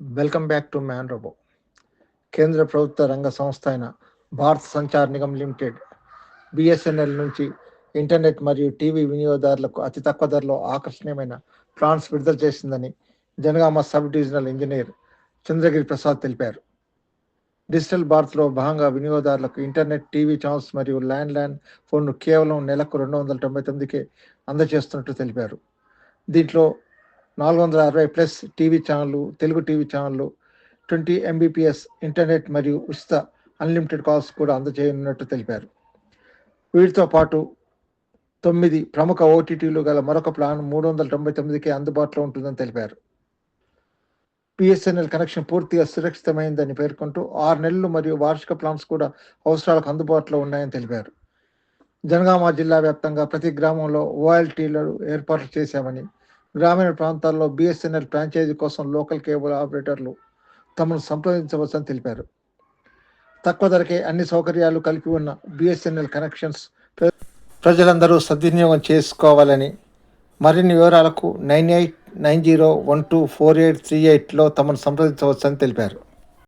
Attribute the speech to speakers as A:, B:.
A: Welcome back to Man Robo కేంద్ర ప్రభుత్వ రంగ సంస్థ అయిన భారత్ సంచార్ నిగమ్ లిమిటెడ్ బిఎస్ఎన్ఎల్ నుంచి ఇంటర్నెట్ మరియు టీవీ వినియోగదారులకు అతి తక్కువ ధరలో ఆకర్షణీయమైన ప్లాన్స్ విడుదల చేసిందని Janagama sub divisional engineer Chandragiri Prasad తెలిపారు. డిజిటల్ భారత్లో భాగంగా వినియోగదారులకు ఇంటర్నెట్ టీవీ ఛానల్స్ మరియు ల్యాండ్ లైన్ ఫోన్ను కేవలం నెలకు రెండు వందల తొంభై తొమ్మిదికే అందజేస్తున్నట్టు తెలిపారు. దీంట్లో నాలుగు వందల అరవై ప్లస్ టీవీ ఛానళ్ళు తెలుగు టీవీ ఛానళ్ళు ట్వంటీ ఎంబీపీఎస్ ఇంటర్నెట్ మరియు ఉచిత అన్లిమిటెడ్ కాల్స్ కూడా అందజేయనున్నట్టు తెలిపారు. వీటితో పాటు తొమ్మిది ప్రముఖ ఓటీటీలు గల మరొక ప్లాన్ మూడు వందల తొంభై తొమ్మిదికి అందుబాటులో ఉంటుందని తెలిపారు. బిఎస్ఎన్ఎల్ కనెక్షన్ పూర్తిగా సురక్షితమైందని పేర్కొంటూ ఆరు నెలలు మరియు వార్షిక ప్లాన్స్ కూడా అవసరాలకు అందుబాటులో ఉన్నాయని తెలిపారు. జనగామ జిల్లా వ్యాప్తంగా ప్రతి గ్రామంలో ఓఎల్టీలను ఏర్పాట్లు చేశామని గ్రామీణ ప్రాంతాల్లో బిఎస్ఎన్ఎల్ ఫ్రాంచైజీ కోసం లోకల్ కేబుల్ ఆపరేటర్లు తమను సంప్రదించవచ్చని తెలిపారు. తక్కువ ధరకే అన్ని సౌకర్యాలు కలిపి ఉన్న బిఎస్ఎన్ఎల్ కనెక్షన్స్ ప్ర- ప్రజలందరూ సద్వినియోగం చేసుకోవాలని మరిన్ని వివరాలకు nine eight nine zero one two four eight three ఎయిట్లో తమను సంప్రదించవచ్చని తెలిపారు.